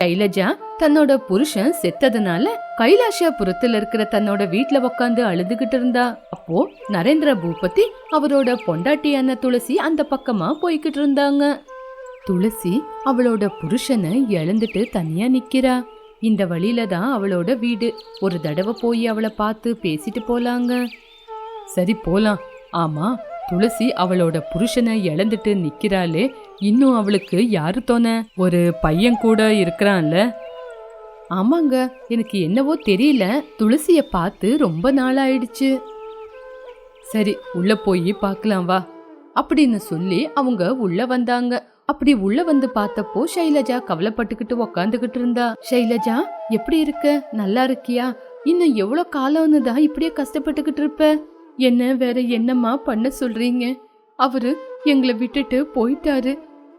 கைலஜா தன்னோட புருஷன் செத்ததுனால கைலாஷபுரத்துல இருக்கிற தன்னோட வீட்ல உக்காந்து அழுதுகிட்டு இருந்தா. அப்போ நரேந்திர பூபதி அவரோட பொண்டாட்டியான துளசி அந்த பக்கமா போய்கிட்டு இருந்தாங்க. துளசி அவளோட புருஷனை இழந்துட்டு தனியா நிக்கிறா. இந்த வழியில தான் அவளோட வீடு. ஒரு தடவை போய் அவளை பார்த்து பேசிட்டு போலாங்க. சரி போலாம். ஆமா துளசி அவளோட புருஷனை இழந்துட்டு நிக்கிறாளே. இன்னும் அவளுக்கு யாரு தோண? ஒரு பையன் கூட இருக்கிறான்ல. ஆமாங்க எனக்கு என்னவோ தெரியல. துளசிய பார்த்து ரொம்ப நாள் ஆயிடுச்சு சரி உள்ள போய் பார்க்கலாம் வா. அப்படின்னு சொல்லி அவங்க உள்ள வந்தாங்க. அப்படி உள்ள வந்து பார்த்தப்போ ஷைலஜா கவலைப்பட்டுக்கிட்டு உக்காந்துகிட்டு இருந்தா. ஷைலஜா எப்படி இருக்க? நல்லா இருக்கியா? இன்னும் எவ்வளவு காலம்னு தான் இப்படியே கஷ்டப்பட்டுக்கிட்டு இருப்ப. என்ன வேற என்னம்மா பண்ண சொல்றீங்க? அவரு எங்களை விட்டுட்டு போயிட்டாரு.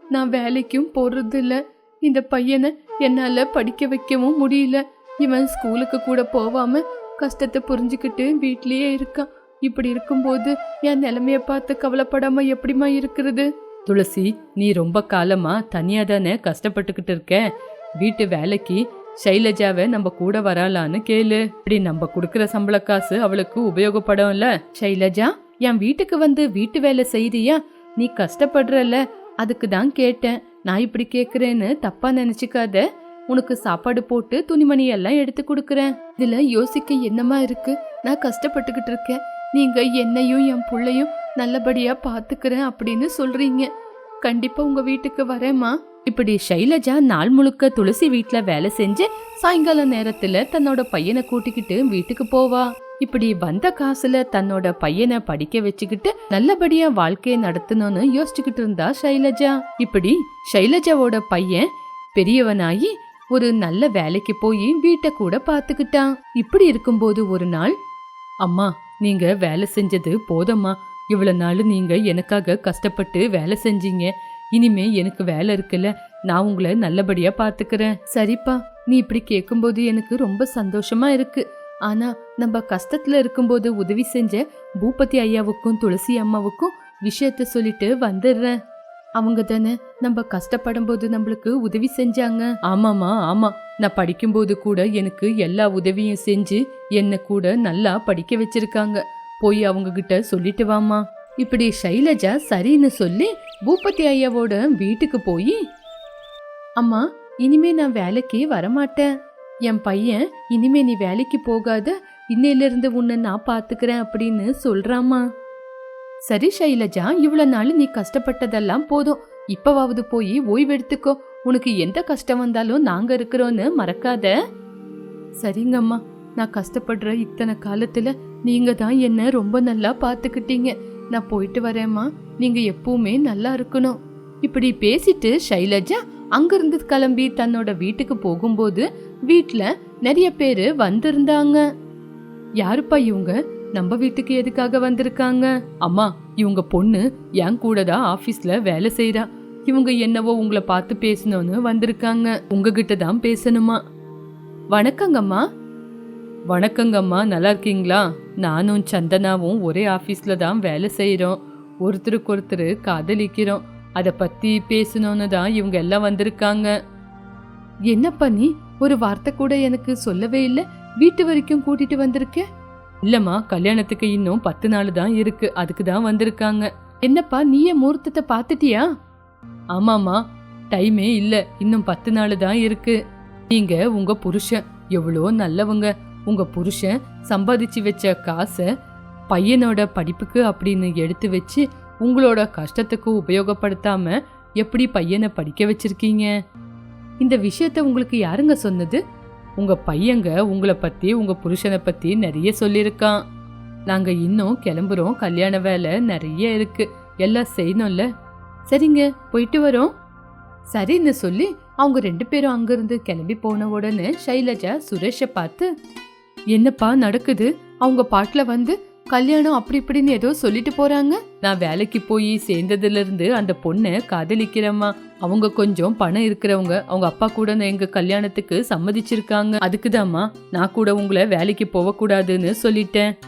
நான் வேலைக்கும் போறது இல்ல இந்த பையனை என்னால படிக்க வைக்கவும் முடியல. இவன் ஸ்கூலுக்கு கூட போகாம கஷ்டத்தை புரிஞ்சுக்கிட்டு வீட்லயே இருக்கான். இப்படி இருக்கும்போது என் நிலைமைய பார்த்து கவலைப்படாம எப்படிம்மா இருக்கிறது? துளசி நீ ரொம்ப காலமா தனியா தானே கஷ்டப்பட்டுக்கிட்டு இருக்க? வீட்டு வேலைக்கு ஷைலஜாவை நம்ம கூட வராளான்னு கேளு. இப்படி நம்ம கொடுக்குற சம்பள காசு அவளுக்கு உபயோகப்படும்ல. ஷைலஜா என் வீட்டுக்கு வந்து வீட்டு வேலை செய்தியா நீ கஷ்டப்படுறல அதுக்கு தான் கேட்டேன். நான் இப்படி கேட்குறேன்னு தப்பா நினைச்சுக்காத. உனக்கு சாப்பாடு போட்டு துணிமணி எல்லாம் எடுத்து கொடுக்குறேன். இதுல யோசிக்க என்னமா இருக்கு? நான் கஷ்டப்பட்டுக்கிட்டு இருக்கேன். நீங்க என்னையும் என் பிள்ளையும் நல்லபடியா பாத்துக்கிறேன் அப்படின்னு சொல்றீங்க. கண்டிப்பா உங்க வீட்டுக்கு வரேம்மா. இப்படி ஷைலஜா நாள் முழுக்க துளசி வீட்ல வேலை செஞ்சு சாயங்கால நேரத்துல தன்னோட பையனை கூட்டிக்கிட்டு வீட்டுக்கு போவா. இப்படி வந்த காசுல தன்னோட பையனை படிக்க வச்சுக்கிட்டு நல்லபடியா வாழ்க்கையை நடத்தணும்னு யோசிச்சுக்கிட்டு இருந்தா ஷைலஜா. இப்படி ஷைலஜாவோட பையன் பெரியவனாயி ஒரு நல்ல வேலைக்கு போய் வீட்டை கூட பாத்துக்கிட்டான் இப்படி இருக்கும்போது ஒரு நாள் அம்மா நீங்க வேலை செஞ்சது போதம்மா. இவ்வளவு நாள் நீங்க எனக்காக கஷ்டப்பட்டு வேலை செஞ்சீங்க. இனிமே எனக்கு வேலை இருக்குல்ல. நான் உங்களை நல்லபடியா பாத்துக்கிறேன். சரிப்பா நீ இப்படி கேட்கும்போது எனக்கு ரொம்ப சந்தோஷமா இருக்கு. ஆனா நம்ம கஷ்டத்துல இருக்கும்போது உதவி செஞ்ச பூபதி ஐயாவுக்கும் துளசி அம்மாவுக்கும் விஷயத்த சொல்லிட்டு வந்துடுறேன். அவங்க தானே நம்ம கஷ்டப்படும் போது நம்மளுக்கு உதவி செஞ்சாங்க. ஆமாமா ஆமா. நான் படிக்கும்போது கூட எனக்கு எல்லா உதவியும் செஞ்சு என்னை கூட நல்லா படிக்க வச்சிருக்காங்க. போய் அவங்க கிட்ட சொல்லிட்டு வாமா இப்படி ஷைலஜா சரின்னு சொல்லி பூபதி ஐயாவோட வீட்டுக்கு போய் அம்மா இனிமே நான் வேலைக்கு வரமாட்டேன். என் பையன் இனிமே நீ வேலைக்கு போகாத. இன்னையிலிருந்து உன்னை நான் பார்த்துக்கிறேன் அப்படின்னு சொல்றாமா சரி ஷைலஜா இவ்வளோ நாள் நீ கஷ்டப்பட்டதெல்லாம் போதும். இப்பவாவது போய் ஓய்வெடுத்துக்கோ. உனக்கு எந்த கஷ்டம் வந்தாலும் நாங்கள் இருக்கிறோன்னு மறக்காத. சரிங்கம்மா நான் கஷ்டப்படுற இத்தனை காலத்தில் நீங்கள் தான் என்ன ரொம்ப நல்லா பார்த்துக்கிட்டீங்க நான் போயிட்டு வரேம்மா. நீங்க எப்பவுமே நல்லா இருக்கணும். இப்படி பேசிட்டு ஷைலஜா அங்கிருந்து கிளம்பி தன்னோட வீட்டுக்கு போகும்போது வீட்டுல நிறைய பேரு வந்திருந்தாங்க. யாருப்பா இவங்க? நம்ம வீட்டுக்கு எதுக்காக வந்திருக்காங்க? அம்மா இவங்க பொண்ணு என் கூட தான் ஆபீஸ்ல வேலை செய்றா. இவங்க என்னவோ உங்களை பார்த்து பேசணும்னு வந்திருக்காங்க. உங்ககிட்ட தான் பேசணுமா? வணக்கங்கம்மா. வணக்கங்கம்மா நல்லா இருக்கீங்களா நானும் சந்தனாவும் ஒரே ஆஃபீஸில் தான் வேலை செய்கிறோம் ஒருத்தருக்கு ஒருத்தர் காதலிக்கிறோம். அதை பற்றி பேசணும்னு தான் இவங்க எல்லாம் வந்திருக்காங்க. என்னப்பா நீ? ஒரு வார்த்தை கூட எனக்கு சொல்லவே இல்லை. வீட்டு வரைக்கும் கூட்டிட்டு வந்திருக்க? இல்லைம்மா கல்யாணத்துக்கு இன்னும் பத்து நாள் தான் இருக்கு. அதுக்கு தான் வந்திருக்காங்க. என்னப்பா நீயே முகூர்த்தத்தை பார்த்துட்டியா? ஆமாம்மா டைமே இல்லை. இன்னும் பத்து நாள் தான் இருக்கு. நீங்க உங்க புருஷன். எவ்வளோ நல்லவங்க. உங்க புருஷன் சம்பாதிச்சு வச்ச காசை பையனோட படிப்புக்கு அப்படின்னு எடுத்து வச்சு உங்களோட கஷ்டத்துக்கு உபயோகப்படுத்தாம எப்படி பையனை படிக்க வச்சிருக்கீங்க? இந்த விஷயத்த உங்களுக்கு யாருங்க சொன்னது? உங்க பையங்க உங்களை பத்தி உங்க புருஷனை பத்தி நிறைய சொல்லியிருக்கான். நாங்க இன்னும் கிளம்புறோம். கல்யாண வேலை நிறைய இருக்கு. எல்லாம் செய்யணும்ல. சரிங்க போயிட்டு வரோம். சரின்னு சொல்லி அவங்க ரெண்டு பேரும் அங்கிருந்து கிளம்பி போன உடனே ஷைலஜா சுரேஷை பார்த்து என்னப்பா நடக்குது? அவங்க பாட்டில் வந்து கல்யாணம் அப்படி இப்படின்னு ஏதோ சொல்லிட்டு போறாங்க. நான் வேலைக்கு போய் சேர்ந்ததுல இருந்து அந்த பொண்ணை காதலிக்கிறேம்மா. அவங்க கொஞ்சம் பணம் இருக்கிறவங்க. அவங்க அப்பா கூட நான் எங்க கல்யாணத்துக்கு சம்மதிச்சிருக்காங்க. அதுக்குதாம்மா நான் கூட உங்களை வேலைக்கு போகக்கூடாதுன்னு சொல்லிட்டேன்.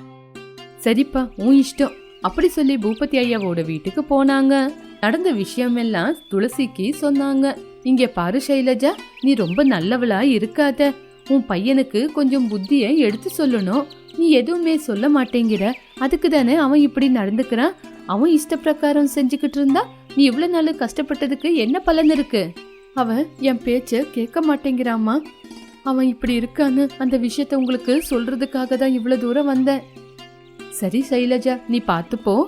சரிப்பா உன் இஷ்டம். அப்படி சொல்லி பூபதி ஐயாவோட வீட்டுக்கு போனாங்க. நடந்த விஷயமெல்லாம் துளசிக்கு சொன்னாங்க. இங்க பாரு சைலஜா நீ ரொம்ப நல்லவளா இருக்காத. உன் பையனுக்கு கொஞ்சம் புத்தியை எடுத்து சொல்லணும். நீ எதுவுமே சொல்ல மாட்டேங்கிற. அதுக்கு தானே அவன் இப்படி நடந்துக்கிறான்? அவன் இஷ்ட பிரகாரம் செஞ்சுக்கிட்டு இருந்தா நீ இவ்வளவு நாள் கஷ்டப்பட்டதுக்கு என்ன பலன் இருக்கு? அவன் என் பேச்ச கேட்க மாட்டேங்கிறாமா அவன் இப்படி இருக்கான்னு அந்த விஷயத்த உங்களுக்கு சொல்றதுக்காக தான் இவ்வளவு தூரம் வந்தேன். சரி சைலஜா நீ பார்த்துப்போ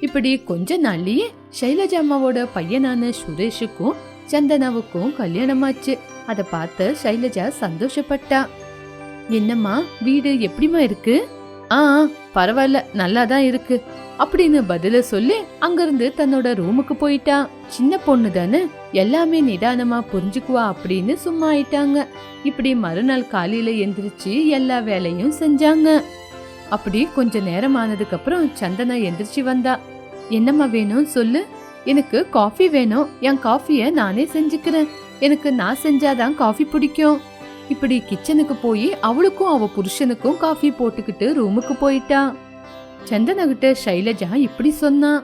இப்படி கொஞ்ச நாள்லயே சைலஜா அம்மாவோட பையனான சுரேஷுக்கும் சந்தனாவுக்கும் கல்யாணமாச்சு. அதை பார்த்து சைலஜா சந்தோஷப்பட்டா. என்னம்மா வீடு எப்படிமா இருக்கு? ஆ பரவாயில்ல நல்லா தான் இருக்கு. அப்படின்னு பதில சொல்லி அங்கிருந்து தன்னோட ரூமுக்கு போயிட்டா. சின்ன பொண்ணு தானே எல்லாமே நிதானமா புரிஞ்சுக்குவா அப்படின்னு சும்மா ஆயிட்டாங்க. இப்படி மறுநாள் காலையில எந்திரிச்சு எல்லா வேலையும் செஞ்சாங்க. அப்படி கொஞ்ச நேரம் ஆனதுக்கு அப்புறம் சந்தனா எந்திரிச்சு வந்தா. என்னம்மா வேணும் சொல்லு. எனக்கு காஃபி வேணும். என் காஃபிய நானே செஞ்சுக்கிறேன். எனக்கு நான் செஞ்சாதான் காஃபி பிடிக்கும். இப்படி கிச்சனுக்கு போய் அவளுக்கும் அவ புருஷனுக்கும் காஃபி போட்டுக்கிட்டு ரூமுக்கு போயிட்டா. சந்தனகிட்ட சைலஜா இப்படி சொன்னா.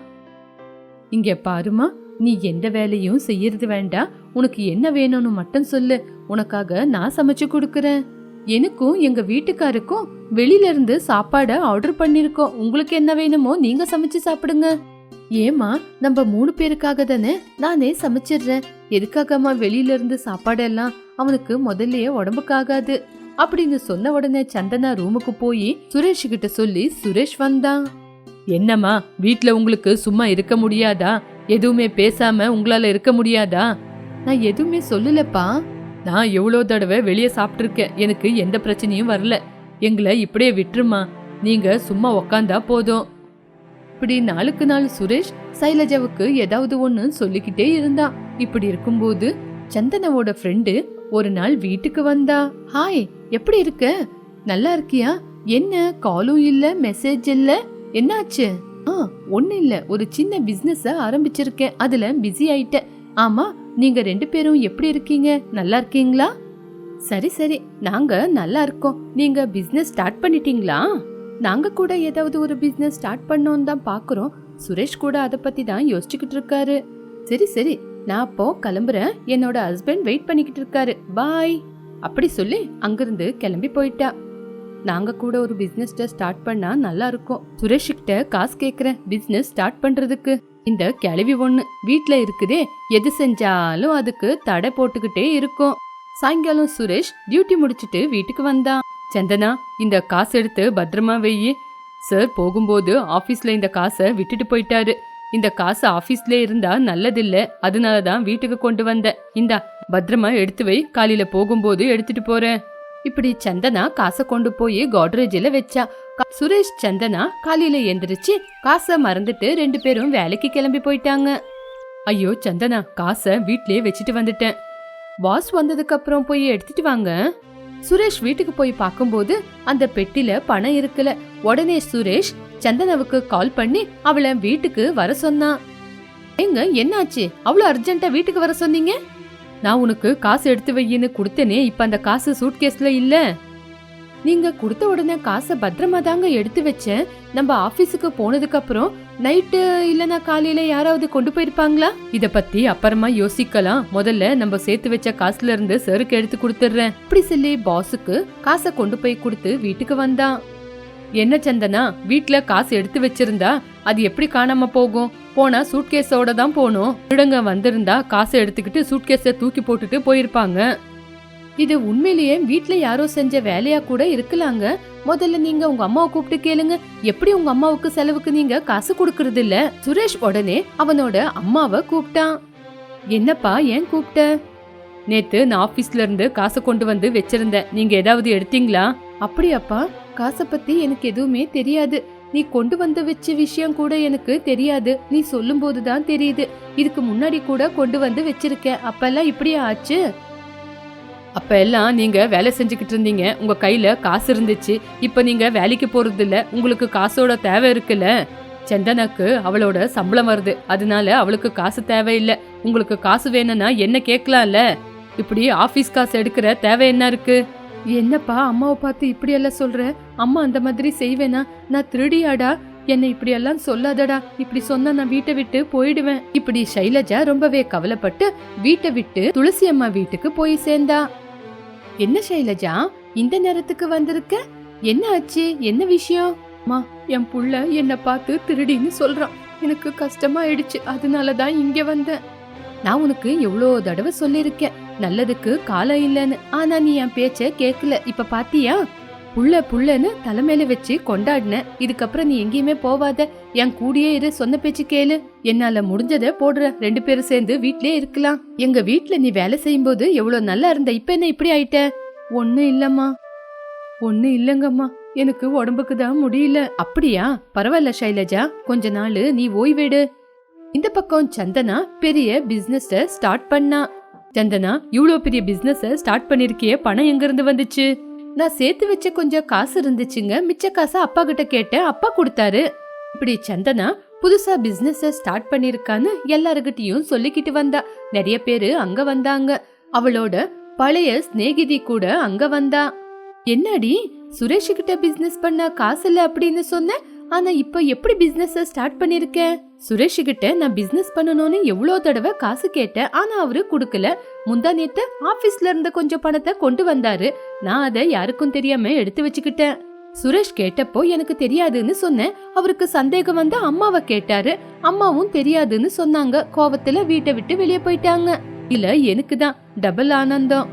இங்க பாருமா நீ எந்த வேலையும் செய்யறது வேண்டாம் உனக்கு என்ன வேணும்னு மட்டும் சொல்லு. உனக்காக நான் சமைச்சு கொடுக்கறேன். எனக்கும் எங்க வீட்டுக்காருக்கும் வெளியில இருந்து சாப்பாடை ஆர்டர் பண்ணிருக்கோம். உங்களுக்கு என்ன வேணுமோ நீங்க சமைச்சு சாப்பிடுங்க. ஏமா நம்ம மூணு பேருக்காக தானே நானே சமைச்சிடுறேன். எதுக்காகம்மா வெளியில இருந்து சாப்பாடெல்லாம் அவனுக்கு முதல்லயே உடம்புக்காகாது அப்படின்னு சொன்ன உடனே சந்தனா ரூமுக்கு போய் சுரேஷ் கிட்ட சொல்லி சுரேஷ் வந்தான். என்னம்மா வீட்ல உங்களுக்கு சும்மா இருக்க முடியாதா? எதுவுமே பேசாம உங்களால இருக்க முடியாதா? நான் எதுவுமே சொல்லலப்பா. நான் எவ்வளோ தடவை வெளியே சாப்பிட்ருக்கேன் எனக்கு எந்த பிரச்சனையும் வரல. எங்களை இப்படியே விட்டுருமா நீங்க சும்மா உக்காந்தா போதும். இப்படி நாளுக்கு நாள் சுரேஷ் சைலஜாவுக்கு ஏதாவது ஒன்று சொல்லிக்கிட்டே இருந்தான் இப்படி இருக்கும்போது சந்தனாவோட ஃப்ரெண்டு ஒரு நாள் வீட்டுக்கு வந்தா. ஹாய் எப்படி இருக்க? நல்லா இருக்கியா? என்ன காலும் இல்ல மெசேஜ் இல்ல? என்னாச்சு? ஆ ஒண்ணு இல்ல. ஒரு சின்ன பிசினஸ் ஆரம்பிச்சிருக்கேன். அதுல பிஸி ஆயிட்டேன் ஆமா நீங்க ரெண்டு பேரும் எப்படி இருக்கீங்க? நல்லா இருக்கீங்களா? சரி சரி. நாங்க நல்லா இருக்கோம். நீங்க பிசினஸ் ஸ்டார்ட் பண்ணிட்டீங்களா? நாங்கள் கூட ஏதாவது ஒரு பிஸ்னஸ் ஸ்டார்ட் பண்ணோன்னு தான் பார்க்குறோம் சுரேஷ் கூட அதை பற்றி தான் யோசிச்சுக்கிட்டு இருக்காரு. சரி சரி. நான் அப்போ கிளம்புறேன். என்னோட ஹஸ்பண்ட் வெயிட் பண்ணிக்கிட்டு இருக்காரு. பாய் அப்படி சொல்லி அங்கிருந்து கிளம்பி போயிட்டா. நாங்க கூட ஒரு பிசினஸ் ஸ்டார்ட் பண்ணா நல்லா இருக்கும். சுரேஷ்கிட்ட காசு கேக்குறேன். பிசினஸ் ஸ்டார்ட் பண்றதுக்கு. இந்த கிளவி ஒண்ணு வீட்ல இருக்குதே. எது செஞ்சாலும் அதுக்கு தடை போட்டுக்கிட்டே இருக்கும். சாயங்காலம் சுரேஷ் டியூட்டி முடிச்சிட்டு வீட்டுக்கு வந்தான். சந்தனா இந்த காசு எடுத்து பத்திரமா வெயி. சார் போகும்போது ஆஃபீஸில் இந்த காசை விட்டுட்டு போயிட்டாரு. இந்த காசு ஆபீஸ்ல இருந்தா நல்லதில்ல. அதனால தான் வீட்டுக்கு கொண்டு வந்தேன். இந்தா பத்திரமா எடுத்து வை. காலையில போகும்போது எடுத்துட்டு போறேன். இப்படி சந்தனா காசை கொண்டு போய் கோட்ரேஜில் வச்சா. சுரேஷ் சந்தனா காலையில எந்திரிச்சு காசை மறந்துட்டு ரெண்டு பேரும் வேலைக்கு கிளம்பி போயிட்டாங்க. ஐயோ சந்தனா காசை வீட்லயே வச்சுட்டு வந்துட்டேன். பாஸ் வந்ததுக்கு அப்புறம் போய் எடுத்துட்டு வாங்க. சுரேஷ் வீட்டுக்கு போய் பார்க்கும்போது அந்த பெட்டில பணம் இருக்குல. உடனே சுரேஷ் சந்தனாவுக்கு கால் பண்ணி அவளை வீட்டுக்கு வர சொன்னான் எங்க என்னாச்சு? அவ்வளவு அர்ஜென்ட்டா வீட்டுக்கு வர சொன்னீங்க? நான் உனக்கு காசு எடுத்து வையின்னு கொடுத்தேனே இப்ப அந்த காசு சூட்கேஸ்ல இல்ல. நீங்க கொடுத்த உடனே காசை பத்திரமா தாங்க எடுத்து வச்சேன். நம்ம ஆபீஸுக்கு போனதுக்கு அப்புறம் நைட்டு இல்லனா காலையில யாராவது கொண்டு போயிருப்பாங்களா? இத பத்தி அப்புறமா யோசிக்கலாம். முதல்ல நம்ம சேர்த்து வச்ச காசுல இருந்து சருக்கு எடுத்து கொடுத்துடுறேன். அப்படி சொல்லி பாஸுக்கு காசை கொண்டு போய் கொடுத்து வீட்டுக்கு வந்தான். என்ன சந்தனா வீட்ல காசு எடுத்து வச்சிருந்தா அது எப்படி காணாம போகும்? போனா சூட்கேஸோட தான் போகணும் திருடங்க வந்திருந்தா காசை எடுத்துக்கிட்டு சூட்கேஸை தூக்கி போட்டுட்டு போயிருப்பாங்க. இது உண்மையிலேயே வீட்ல யாரோ செஞ்ச வேலையா கூட இருக்கலாங்க. முதல்ல நீங்க உங்க அம்மாவை கூப்பிட்டு கேளுங்க. எப்படி உங்க அம்மாவுக்கு செலவுக்கு நீங்க காசு கொடுக்கறது இல்ல? சுரேஷ் உடனே அவனோட அம்மாவை கூப்பிட்டான். என்னப்பா ஏன் கூப்பிட்ட? நேத்து நான் ஆபீஸ்ல இருந்து காசை கொண்டு வந்து வச்சிருந்தேன். நீங்க ஏதாவது எடுத்தீங்களா? அப்படியாப்பா காசை பத்தி எனக்கு எதுவுமே தெரியாது. நீ கொண்டு வந்து வச்ச விஷயம் கூட எனக்கு தெரியாது. நீ சொல்லும்போது தான் தெரியுது. இதுக்கு முன்னாடி கூட கொண்டு வந்து வச்சிருக்கேன். அப்பெல்லாம் இப்படியா ஆச்சு? அப்ப எல்லாம் நீங்க வேலை செஞ்சுக்கிட்டு இருந்தீங்க. உங்க கையில காசு இருந்துச்சு. இப்ப நீங்க வேலைக்கு போறது இல்ல உங்களுக்கு காசோட தேவை இருக்குல்ல? சந்தனாக்கு அவளோட சம்பளம் வருது. அதனால அவளுக்கு காசு தேவையில்லை. உங்களுக்கு காசு வேணும்னா என்ன கேட்கலாம்ல? இப்படி ஆபீஸ் காசு எடுக்கிற தேவை என்ன இருக்கு? என்னப்பா அம்மாவை பார்த்து இப்படி எல்லாம் சொல்ற? அம்மா அந்த மாதிரி செய்வேனா? நான் திருடியாடா? என்னை இப்படி எல்லாம் சொல்லாதடா. இப்படி சொன்னா நான் வீட்டை விட்டு போயிடுவேன். இப்படி சைலஜா ரொம்பவே கவலைப்பட்டு வீட்டை விட்டு துளசி அம்மா வீட்டுக்கு போய் சேர்ந்தா. என்ன சைலஜா இந்த நேரத்துக்கு வந்திருக்க? என்ன ஆச்சு? என்ன விஷயம்? அம்மா என் புள்ள என்னை பார்த்து திருடின்னு சொல்றான். எனக்கு கஷ்டமாயிடுச்சு. அதனால தான் இங்க வந்தேன். நான் உனக்கு எவ்வளோ தடவை சொல்லியிருக்கேன். நல்லதுக்கு காலம் இல்லைன்னு. ஆனா நீ என் பேச்ச கேட்கல. இப்ப பாத்தியா? புள்ள புள்ளன்னு தலைமையில வச்சு கொண்டாடின. இதுக்கப்புறம் நீ எங்கேயுமே போவாத. என் கூடயே இரு சொன்ன பேச்சு கேளு. என்னால முடிஞ்சதை போடுற. ரெண்டு பேரும் சேர்ந்து வீட்லயே இருக்கலாம். எங்க வீட்ல நீ வேலை செய்யும் போது எவ்வளவு நல்லா இருந்த இப்ப என்ன இப்படி ஆயிட்ட? ஒண்ணு இல்லம்மா. ஒண்ணு இல்லங்கம்மா. எனக்கு உடம்புக்கு தான் முடியல. அப்படியா? பரவாயில்ல சைலஜா கொஞ்ச நாள் நீ ஓய்வெடு. இந்த பக்கம் சந்தனா பெரிய பிசினஸ் ஸ்டார்ட் பண்ணா. சந்தனா இவ்வளோ பெரிய பிசினஸ் ஸ்டார்ட் பண்ணிருக்கியே? பணம் எங்க இருந்து வந்துச்சு? நான் சேர்த்து வச்ச கொஞ்சம் காசு இருந்துச்சுங்க. மிச்ச காசை அப்பா கிட்ட கேட்டேன். அப்பா கொடுத்தாரு. இப்படி சந்தனா புதுசா பிசினஸ் ஸ்டார்ட் பண்ணிருக்கான்னு எல்லாருகிட்டயும் சொல்லிக்கிட்டு வந்தா. நிறைய பேரு அங்க வந்தாங்க. அவளோட பழைய சிநேகிதி கூட அங்க வந்தா. என்னடி? சுரேஷ் கிட்ட பிசினஸ் பண்ண காசு இல்ல அப்படின்னு சொன்ன? ஆனா இப்ப எப்படி பிசினஸ் ஸ்டார்ட் பண்ணிருக்கேன்? சுரேஷ் கிட்ட நான் பிசினஸ் பண்ணணும்னு எவ்வளோ தடவை காசு கேட்டேன். ஆனா அவரு கொடுக்கல. முந்தா நேத்து ஆபீஸ்ல இருந்த கொஞ்சம் பணத்தை கொண்டு வந்தாரு. நான் அதை யாருக்கும் தெரியாம எடுத்து வச்சுக்கிட்டேன். சுரேஷ் கேட்டப்போ எனக்கு தெரியாதுன்னு சொன்னேன். அவருக்கு சந்தேகம் வந்து அம்மாவை கேட்டாரு. அம்மாவும் தெரியாதுன்னு சொன்னாங்க. கோவத்துல வீட்டை விட்டு வெளியே போயிட்டாங்க. இல்ல எனக்கு தான் டபுள் ஆனந்தம்.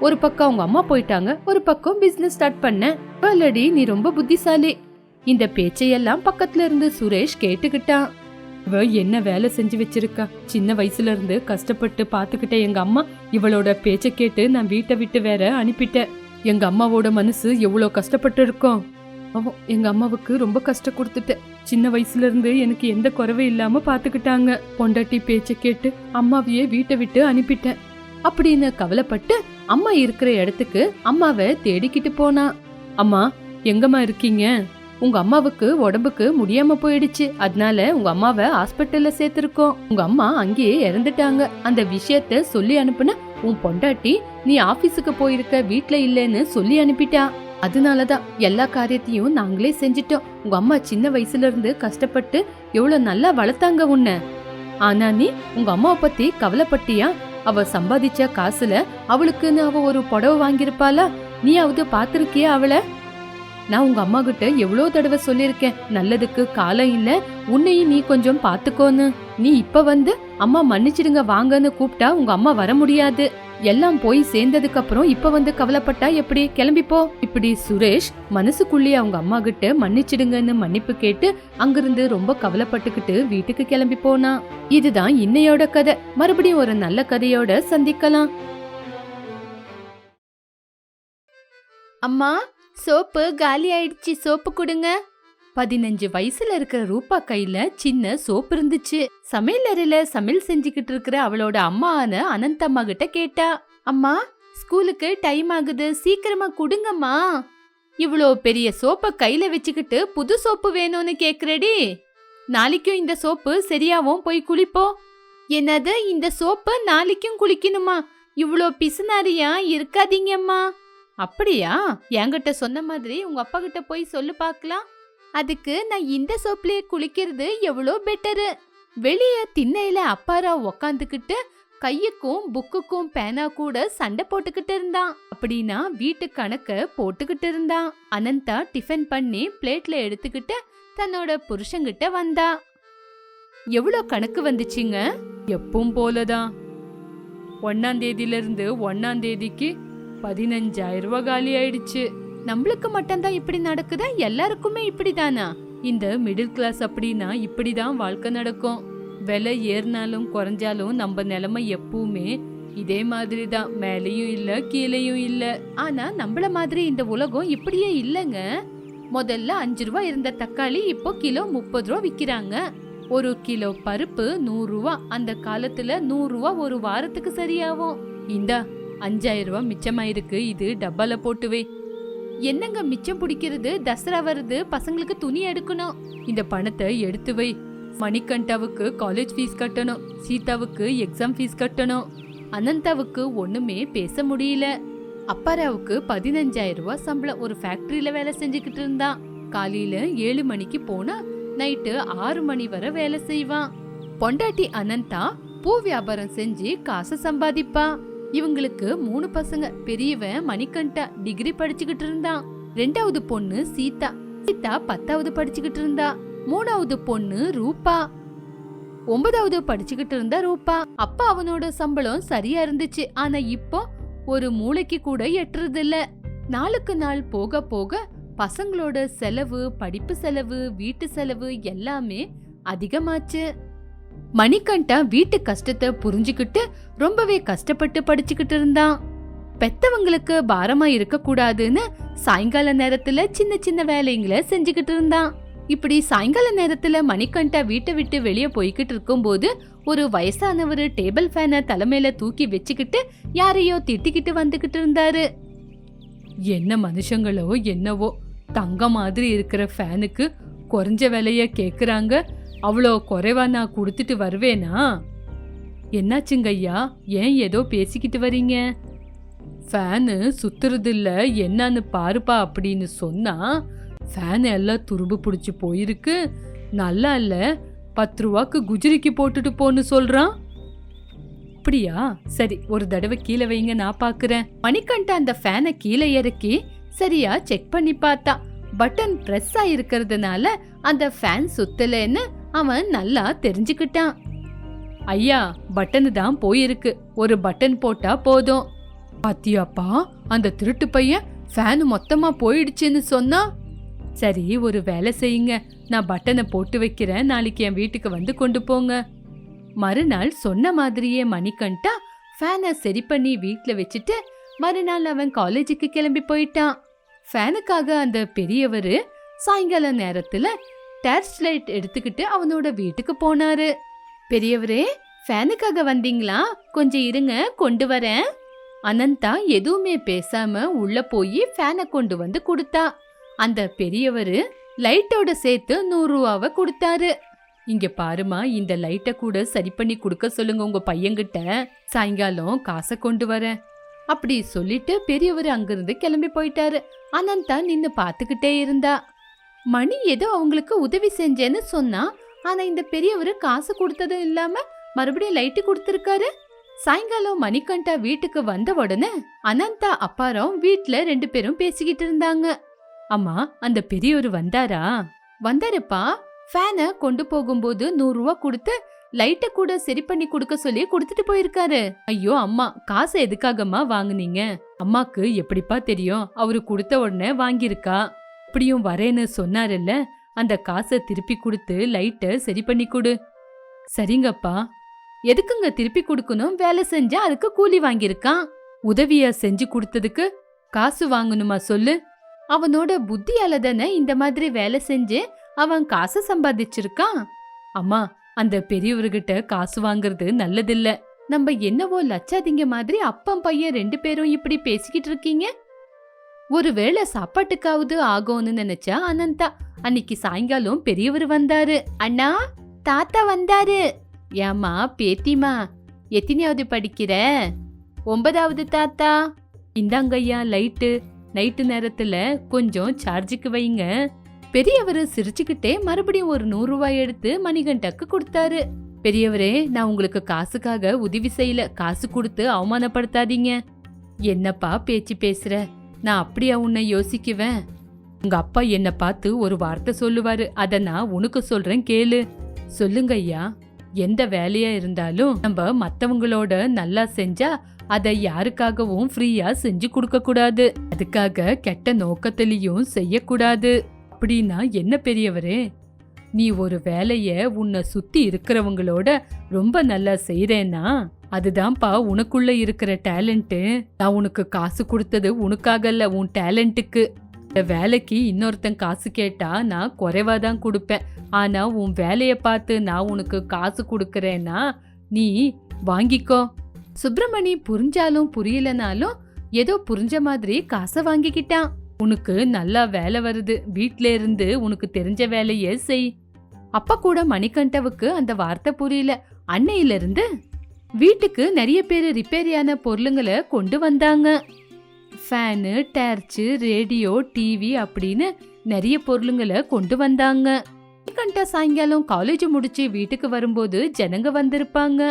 ஒரு பக்கம் அவங்க அம்மா போயிட்டாங்க. ஒரு பக்கம் பிசினஸ் ஸ்டார்ட் பண்ணேன். நீ ரொம்ப புத்திசாலி. இந்த பேச்சையெல்லாம் பக்கத்துல இருந்து சுரேஷ் கேட்டுக்கிட்டான். இவ என்ன வேலை செஞ்சு வச்சிருக்கா? சின்ன வயசுல இருந்து கஷ்டப்பட்டு பாத்துக்கிட்ட எங்க அம்மா இவளோட பேச்ச கேட்டு நான் வீட்டை விட்டு வேற அனுப்பிட்டேன். எங்க அம்மாவோட மனசு எவ்வளவு கஷ்டப்பட்டு இருக்கோம் அவன் எங்க அம்மாவுக்கு ரொம்ப கஷ்டம் கொடுத்துட்டேன் சின்ன வயசுல இருந்து எனக்கு எந்த குறைவும் இல்லாம பாத்துக்கிட்டாங்க. பொண்டாட்டி பேச்ச கேட்டு அம்மாவையே வீட்டை விட்டு அனுப்பிட்டேன். அப்படின்னு கவலைப்பட்டு அம்மா இருக்கிற இடத்துக்கு அம்மாவை தேடிக்கிட்டு போனா. அம்மா எங்கம்மா இருக்கீங்க? உங்க அம்மாவுக்கு உடம்புக்கு முடியாம போயிடுச்சு. அதனால உங்க அம்மாவை ஹாஸ்பிட்டல்ல சேர்த்திருக்கோம். உங்க அம்மா அங்கேயே இறந்துட்டாங்க. அந்த விஷயத்த சொல்லி அனுப்புன உன் பொண்டாட்டி நீ ஆபீஸுக்கு போயிருக்க வீட்ல இல்லைன்னு சொல்லி அனுப்பிட்டா. அதனாலதான் எல்லா காரியத்தையும் நாங்களே செஞ்சிட்டோம். உங்க அம்மா சின்ன வயசுல இருந்து கஷ்டப்பட்டு எவ்வளவு நல்லா வளர்த்தாங்க உன்னை. ஆனா நீ உங்க அம்மாவை பத்தி கவலைப்பட்டியா? அவ சம்பாதிச்ச காசுல அவளுக்குன்னு அவ ஒரு புடவை வாங்கியிருப்பாளா? நீயாவது பாத்திருக்கியா அவளை? நான் உங்க அம்மா கிட்ட எவ்வளோ தடவை சொல்லியிருக்கேன். நல்லதுக்கு காலம் இல்ல. உன்னையும் நீ கொஞ்சம் பாத்துக்கோன்னு. நீ இப்ப வந்து அம்மா மன்னிச்சிடுங்க வாங்கன்னு கூப்பிட்டா உங்க அம்மா வர முடியாது. எல்லாம் போய் சேர்ந்ததுக்கு அப்புறம் இப்ப வந்து கவலைப்பட்டா எப்படி? கிளம்பிப்போ இப்படி சுரேஷ் மனசுக்குள்ளேயே அவங்க அம்மா கிட்ட மன்னிச்சிடுங்கன்னு மன்னிப்பு கேட்டு அங்கிருந்து ரொம்ப கவலைப்பட்டுக்கிட்டு வீட்டுக்கு கிளம்பி போனா. இதுதான் இன்னையோட கதை. மறுபடியும் ஒரு நல்ல கதையோட சந்திக்கலாம். அம்மா சோப்பு காலி ஆயிடுச்சு சோப்பு கொடுங்க. பதினஞ்சு வயசுல இருக்கிற ரூபா கையில சின்ன சோப்பு இருந்துச்சு. சமையல் அறையில சமையல் செஞ்சுக்கிட்டு இருக்கிற அவளோட அம்மான அனந்தம்மா கிட்ட கேட்டா அம்மா ஸ்கூலுக்கு டைம் ஆகுது சீக்கிரமா கொடுங்கம்மா. இவ்வளோ பெரிய சோப்பை கையில வச்சுக்கிட்டு புது சோப்பு வேணும்னு கேக்குறடி. நாளைக்கும் இந்த சோப்பு சரியாவும் போய் குளிப்போம் என்னது இந்த சோப்பு நாளைக்கும் குளிக்கணுமா? இவ்வளோ பிசுனாரியா இருக்காதீங்கம்மா. அப்படியா? என்கிட்ட சொன்ன மாதிரி உங்க அப்பா கிட்ட போய் சொல்லு பார்க்கலாம். அதுக்கு நான் இந்த சோப்லயே குளிக்கிறது எவ்வளோ பெட்டரு. வெளிய திண்ணையில அப்பாரா உக்காந்துக்கிட்டு கையுக்கும் புக்குக்கும் பேனா கூட சண்டை போட்டுக்கிட்டு இருந்தான். அப்படின்னா வீட்டு கணக்க போட்டுக்கிட்டு இருந்தான். அனந்தா டிஃபன் பண்ணி பிளேட்ல எடுத்துக்கிட்டு தன்னோட புருஷங்கிட்ட வந்தா. எவ்வளோ கணக்கு வந்துச்சுங்க? எப்பவும் போலதான். ஒன்னாம் தேதியிலிருந்து ஒன்னாம் தேதிக்கு பதினஞ்சாயிரம் ரூபாய் காலி ஆயிடுச்சு. நம்மளுக்கு மட்டும்தான் இப்படி நடக்குதா? எல்லாருக்குமே இப்படிதானா? இந்த மிடில் கிளாஸ் அப்படின்னா இப்படிதான் வாழ்க்கை நடக்கும். விலை ஏறினாலும் குறைஞ்சாலும் நம்ம நிலைமை எப்பவுமே இதே மாதிரி தான் மேலேயும் இல்ல கீழேயும் இல்ல. ஆனா நம்மள மாதிரி இந்த உலகம் இப்படியே இல்லைங்க. முதல்ல அஞ்சு ரூபா இருந்த தக்காளி இப்போ கிலோ முப்பது ரூபா விக்கிறாங்க. ஒரு கிலோ பருப்பு நூறு ரூபா அந்த காலத்துல நூறு ரூபா ஒரு வாரத்துக்கு சரியாகும். இந்தா அஞ்சாயிரம் ரூபா மிச்சமாயிருக்கு. இது டப்பால போட்டு வை என்னங்க மிச்சம் பிடிக்கிறது? தசரா வருது. பசங்களுக்கு துணி எடுக்கணும். இந்த பணத்தை எடுத்து வை மணிகண்டாவுக்கு காலேஜ் ஃபீஸ் கட்டணும். சீதாவுக்கு எக்ஸாம் ஃபீஸ் கட்டணும். அனந்தாவுக்கு ஒண்ணுமே பேச முடியல. அப்பாராவுக்கு பதினஞ்சாயிரம் ரூபாய் சம்பளம். ஒரு ஃபேக்டரியில வேலை செஞ்சுக்கிட்டு இருந்தான். காலையில ஏழு மணிக்கு போனா நைட்டு ஆறு மணி வரை வேலை செய்வான். பொண்டாட்டி அனந்தா பூ வியாபாரம் செஞ்சு காசு சம்பாதிப்பான் இவங்களுக்கு மூணு பசங்க. பெரியவன் மணிகண்டா டிகிரி படிச்சுக்கிட்டு இருந்தான். ரெண்டாவது பொண்ணு சீதா. சீதா பத்தாவது படிச்சுக்கிட்டு இருந்தா. மூணாவது பொண்ணு ரூபா. ஒன்பதாவது படிச்சுக்கிட்டு இருந்தா ரூபா. அப்ப அவனோட சம்பளம் சரியா இருந்துச்சு. ஆனா இப்போ ஒரு மூளைக்கு கூட எட்டுறது இல்ல நாளுக்கு நாள் போக போக பசங்களோட செலவு படிப்பு செலவு வீட்டு செலவு எல்லாமே அதிகமாச்சு. மணிகண்டா வீட்டு கஷ்டத்தை புரிஞ்சுக்கிட்டு ரொம்பவே கஷ்டப்பட்டு படிச்சுக்கிட்டு இருந்தான். பெத்தவங்களுக்கு பாரமா இருக்க கூடாதுன்னு சாயங்கால நேரத்துல சின்ன சின்ன வேலைங்களை செஞ்சுக்கிட்டு இருந்தான். இப்படி சாயங்கால நேரத்துல மணிகண்டா வீட்டை விட்டு வெளியே போய்கிட்டு இருக்கும்போது ஒரு வயசானவர் டேபிள் ஃபேனை தலைமையில தூக்கி வச்சுக்கிட்டு யாரையோ திட்டிக்கிட்டு வந்துகிட்டு இருந்தாரு. என்ன மனுஷங்களோ என்னவோ தங்க மாதிரி இருக்கிற ஃபேனுக்கு குறைஞ்ச விலைய கேக்குறாங்க. அவ்வளோ குறைவா நான் கொடுத்துட்டு வருவேனா? என்னாச்சுங்க ஐயா ஏன் ஏதோ பேசிக்கிட்டு வரீங்க? ஃபேனு சுத்துறதில்ல என்னன்னு பாருப்பா அப்படின்னு சொன்னா ஃபேன் எல்லாம் துரும்பு பிடிச்சி போயிருக்கு. நல்லா இல்லை பத்து ரூபாக்கு குஜிரிக்கு போட்டுட்டு போன்னு சொல்றான். அப்படியா? சரி ஒரு தடவை கீழே வைங்க நான் பாக்குறேன். மணிக்கண்டா அந்த ஃபேனை கீழே இறக்கி சரியா செக் பண்ணி பார்த்தா பட்டன் ப்ரெஸ் ஆகிருக்கிறதுனால அந்த ஃபேன் சுத்தலைன்னு அவன் நல்லா தெரிஞ்சுக்கிட்டான். ஐயா பட்டனு தான் போயிருக்கு. ஒரு பட்டன் போட்டா போதும். பாத்தியாப்பா அந்த திருட்டு பையன் ஃபேன் மொத்தமா போயிடுச்சுன்னு சொன்னா? சரி ஒரு வேலை செய்யுங்க. நான் பட்டனை போட்டு வைக்கிறேன். நாளைக்கு என் வீட்டுக்கு வந்து கொண்டு போங்க. மறுநாள் சொன்ன மாதிரியே மணிக்கண்டா ஃபேனை சரி பண்ணி வீட்டில் வச்சுட்டு மறுநாள் அவன் காலேஜுக்கு கிளம்பி போயிட்டான். ஃபேனுக்காக அந்த பெரியவர் சாயங்கால நேரத்தில் டார்ச் லைட் எடுத்துக்கிட்டு அவனோட வீட்டுக்கு போனாரு. பெரியவரே ஃபேனுக்காக வந்தீங்களா? கொஞ்சம் இருங்க கொண்டு வரேன். அனந்தா எதுவுமே பேசாம உள்ள போய் ஃபேனை கொண்டு வந்து கொடுத்தா. அந்த பெரியவரு லைட்டோட சேர்த்து நூறு ரூபாவை கொடுத்தாரு. இங்க பாருமா இந்த லைட்டை கூட சரி பண்ணி கொடுக்க சொல்லுங்க உங்க பையன்கிட்ட. சாயங்காலம் காசை கொண்டு வரேன். அப்படி சொல்லிட்டு பெரியவர் அங்கிருந்து கிளம்பி போயிட்டாரு. அனந்தா நின்னு பாத்துக்கிட்டே இருந்தா. மணி ஏதோ அவங்களுக்கு உதவி செஞ்சேன்னு சொன்னா ஆனா இந்த பெரியவர் காசு கொடுத்ததும் இல்லாம மறுபடியும் லைட்டு கொடுத்துருக்காரு? சாயங்காலம் மணிகண்டா வீட்டுக்கு வந்த உடனே அனந்தா அப்பாரம் வீட்ல ரெண்டு பேரும் பேசிக்கிட்டு இருந்தாங்க. அம்மா அந்த பெரியவர் வந்தாரா? வந்தாருப்பா. ஃபேனை கொண்டு போகும்போது நூறு ரூபா கொடுத்து லைட்டை கூட சரி பண்ணி கொடுக்க சொல்லி கொடுத்துட்டு போயிருக்காரு. ஐயோ அம்மா காசை எதுக்காகம்மா வாங்குனீங்க? அம்மாக்கு எப்படிப்பா தெரியும்? அவரு கொடுத்த உடனே வாங்கியிருக்கா. இப்படியும் வரேன்னு சொன்னாருல்ல? அந்த காசை திருப்பி கொடுத்து லைட்டை சரி பண்ணி கொடு. சரிங்கப்பா. எதுக்குங்க திருப்பி கொடுக்கணும்? வேலை செஞ்சா அதுக்கு கூலி வாங்கியிருக்கான். உதவிய செஞ்சு கொடுத்ததுக்கு காசு வாங்கணுமா சொல்லு. அவனோட புத்தியால தானே இந்த மாதிரி வேலை செஞ்சு அவன் காசு சம்பாதிச்சிருக்கான். அம்மா அந்த பெரியவர்கிட்ட காசு வாங்குறது நல்லதில்ல. நம்ம என்னவோ லட்சாதிங்க மாதிரி அப்பம் பையன் ரெண்டு பேரும் இப்படி பேசிக்கிட்டு இருக்கீங்க. ஒருவேளை சாப்பாட்டுக்காவது ஆகும்னு நினைச்சா அனந்தா. அன்னைக்கு சாயங்காலம் பெரியவர் வந்தாரு. அண்ணா தாத்தா வந்தாரு. ஏம்மா பேத்திமா எத்தனையாவது படிக்கிற? ஒன்பதாவது தாத்தா. இந்தாங்கய்யா லைட்டு. நைட்டு நேரத்துல கொஞ்சம் சார்ஜுக்கு வைங்க. பெரியவர் சிரிச்சுக்கிட்டே மறுபடியும் ஒரு நூறு ரூபாய் எடுத்து மணிகண்டக்கு கொடுத்தாரு. பெரியவரே நான் உங்களுக்கு காசுக்காக உதவி செய்யல. காசு கொடுத்து அவமானப்படுத்தாதீங்க. என்னப்பா பேச்சு பேசுற? நான் அப்படியா உன்னை யோசிக்குவேன்? உங்க அப்பா என்ன பார்த்து ஒரு வார்த்தை சொல்லுவாரு. அதை நான் உனக்கு சொல்றேன் கேளு. சொல்லுங்க ஐயா. எந்த வேலையா இருந்தாலும் நம்ம மத்தவங்களோட நல்லா செஞ்சா அதை யாருக்காகவும் ஃப்ரீயா செஞ்சு கொடுக்க கூடாது. அதுக்காக கெட்ட நோக்கத்திலையும் செய்யக்கூடாது. அப்படின்னா என்ன பெரியவரே? நீ ஒரு வேலைய உன்னை சுத்தி இருக்கிறவங்களோட ரொம்ப நல்லா செய்யறேன்னா அதுதான்ப்பா உனக்குள்ள இருக்கிற டேலண்ட்டு. நான் உனக்கு காசு கொடுத்தது உனக்காகல்ல உன் டேலண்ட்டுக்கு. இந்த வேலைக்கு இன்னொருத்தன் காசு கேட்டா நான் குறைவா தான் கொடுப்பேன். ஆனா உன் வேலைய பார்த்து நான் உனக்கு காசு கொடுக்கறேன்னா நீ வாங்கிக்கோ. சுப்பிரமணி புரிஞ்சாலும் புரியலனாலும் ஏதோ புரிஞ்ச மாதிரி காசை வாங்கிக்கிட்டான். உனக்கு நல்லா வேலை வருது. வீட்ல இருந்து உனக்கு தெரிஞ்ச வேலையே செய். அப்ப கூட மணிகண்டவுக்கு அந்த வார்த்தை புரியல. அன்னையில இருந்து வீட்டுக்கு நிறைய பேர் ரிப்பேரியான பொருளுங்களை கொண்டு வந்தாங்க. ஃபேனு டார்ச்சு ரேடியோ டிவி அப்படின்னு நிறைய பொருளுங்களை கொண்டு வந்தாங்க. மணிகண்டா சாயங்காலம் காலேஜ் முடிச்சு வீட்டுக்கு வரும்போது ஜனங்க வந்திருப்பாங்க.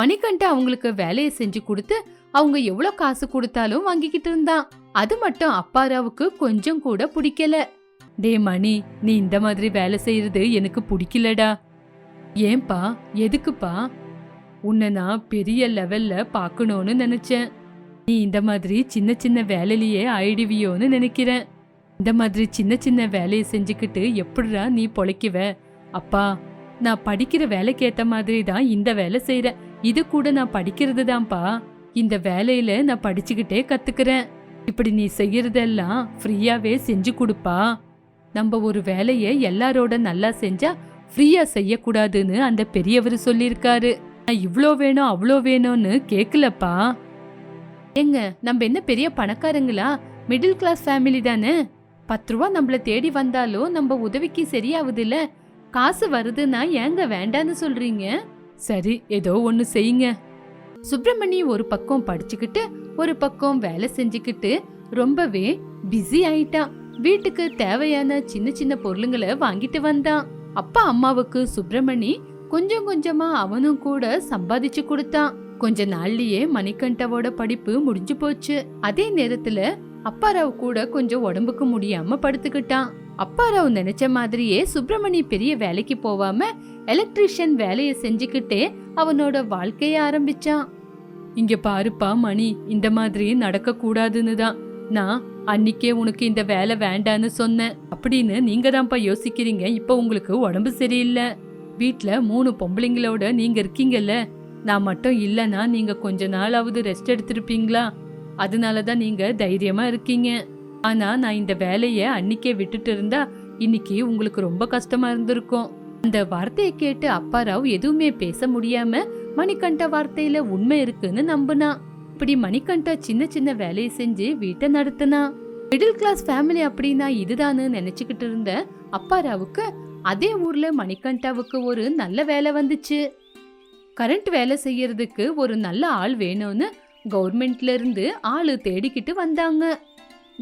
மணிகண்டா அவங்களுக்கு வேலையை செஞ்சு கொடுத்து அவங்க எவ்வளவு காசு கொடுத்தாலும் வாங்கிக்கிட்டு இருந்தான். அது மட்டும் அப்பாராவுக்கு கொஞ்சம் கூட பிடிக்கல. டே மணி நீ இந்த மாதிரி வேலை செய்யறது எனக்கு பிடிக்கலடா. ஏன்பா எதுக்குப்பா? உன்னை நான் பெரிய லெவல்ல பார்க்கணும்னு நினைச்சேன். நீ இந்த மாதிரி சின்ன சின்ன வேலையிலேயே ஆயிடுவியோன்னு நினைக்கிறேன். இந்த மாதிரி சின்ன சின்ன வேலையை செஞ்சுக்கிட்டு எப்படிடா நீ பொழைக்குவ? அப்பா நான் படிக்கிற வேலைக்கு ஏற்ற மாதிரி தான் இந்த வேலை செய்கிறேன் இது கூட நான் படிக்கிறது தான்ப்பா இந்த வேலையில நான் படிச்சுக்கிட்டே கத்துக்கிறேன். இப்படி நீ செய்யறதெல்லாம் ஃப்ரீயாவே செஞ்சு கொடுப்பா. நம்ம ஒரு வேலையை எல்லாரோட நல்லா செஞ்சா ஃப்ரீயா செய்யக்கூடாதுன்னு அந்த பெரியவர் சொல்லியிருக்காரு. நான் இவ்வளோ வேணும் அவ்வளோ வேணும்னு கேட்கலப்பா ஏங்க நம்ம என்ன பெரிய பணக்காரங்களா? மிடில் கிளாஸ் ஃபேமிலி தானே? பத்து ரூபா நம்மள தேடி வந்தாலும் நம்ம உதவிக்கு சரியாவுதுல்ல. காசு வருதுன்னா ஏங்க வேண்டான்னு சொல்றீங்க? சரி ஏதோ ஒன்று செய்யுங்க. சுப்பிரமணி ஒரு பக்கம் படிச்சுக்கிட்டு ஒரு பக்கம் வேலை செஞ்சுக்கிட்டு ரொம்பவே பிஸி ஆயிட்டான். வீட்டுக்கு தேவையான சின்ன சின்ன பொருளுங்களை வாங்கிட்டு வந்தான். அப்பா அம்மாவுக்கு சுப்பிரமணி கொஞ்சம் கொஞ்சமா அவனும் கூட சம்பாதிச்சு கொடுத்தான். கொஞ்ச நாள்லயே மணிகண்டவோட படிப்பு முடிஞ்சு போச்சு. அதே நேரத்துல அப்பாராவ் கூட கொஞ்சம் உடம்புக்கு முடியாம படுத்துக்கிட்டான். அப்பாராவ் நினைச்ச மாதிரியே சுப்பிரமணி பெரிய வேலைக்கு போவாம எலக்ட்ரிஷியன் வேலையை செஞ்சுக்கிட்டே அவனோட வாழ்க்கைய ஆரம்பிச்சான். இங்க பாருப்பா மணி. இந்த மாதிரி நடக்க கூடாதுன்னு தான். நான் அன்னிக்கே உனக்கு இந்த வேலை வேண்டான்னு சொன்னேன். அப்படின்னு நீங்க தான்ப்பா யோசிக்கிறீங்க. இப்போ உங்களுக்கு உடம்பு சரியில்லை. வீட்டில் மூணு பொம்பளைங்களோட நீங்க இருக்கீங்கல்ல. நான் மட்டும் இல்லைன்னா நீங்க கொஞ்ச நாளாவது ரெஸ்ட் எடுத்திருப்பீங்களா? அதனால தான் நீங்க தைரியமா இருக்கீங்க. ஆனா நான் இந்த வேலையை அன்னிக்கே விட்டுட்டு இருந்தா இன்னைக்கு உங்களுக்கு ரொம்ப கஷ்டமா இருந்திருக்கும். அந்த வார்த்தையை கேட்டு அப்பாராவ் எதுவுமே பேச முடியாம மணிகண்ட வார்த்தையில உண்மை இருக்குன்னு நம்புனா. இப்படி மணிகண்டா சின்ன சின்ன வேலையை செஞ்சு வீட்டை நடத்துனா. மிடில் கிளாஸ் ஃபேமிலி அப்படின்னா இதுதான்னு நினைச்சுக்கிட்டு இருந்த அப்பாராவுக்கு அதே ஊர்ல மணிகண்டாவுக்கு ஒரு நல்ல வேலை வந்துச்சு. கரண்ட் வேலை செய்யறதுக்கு ஒரு நல்ல ஆள் வேணும்னு கவர்மெண்ட்ல இருந்து ஆளு தேடிக்கிட்டு வந்தாங்க.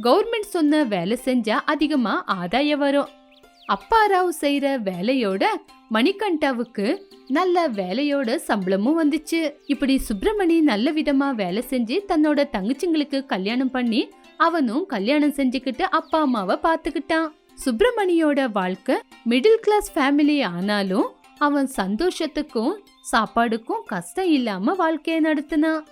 கவர்மெண்ட் சொன்ன வேலை செஞ்சா அதிகமா ஆதாயம் வரும். அப்பாராவ் செய்யற வேலையோட மணிகண்டாவுக்கு நல்ல வேலையோட சம்பளமும் வந்துச்சு. இப்படி சுப்பிரமணி நல்ல விதமா வேலை செஞ்சு தன்னோட தங்கச்சிங்களுக்கு கல்யாணம் பண்ணி அவனும் கல்யாணம் செஞ்சுக்கிட்டு அப்பா அம்மாவை பாத்துக்கிட்டான் சுப்பிரமணியோட வாழ்க்கை மிடில் கிளாஸ் ஃபேமிலி ஆனாலும் அவன் சந்தோஷத்துக்கும் சாப்பாடுக்கும் கஷ்டம் இல்லாம வாழ்க்கையை நடத்தினான்.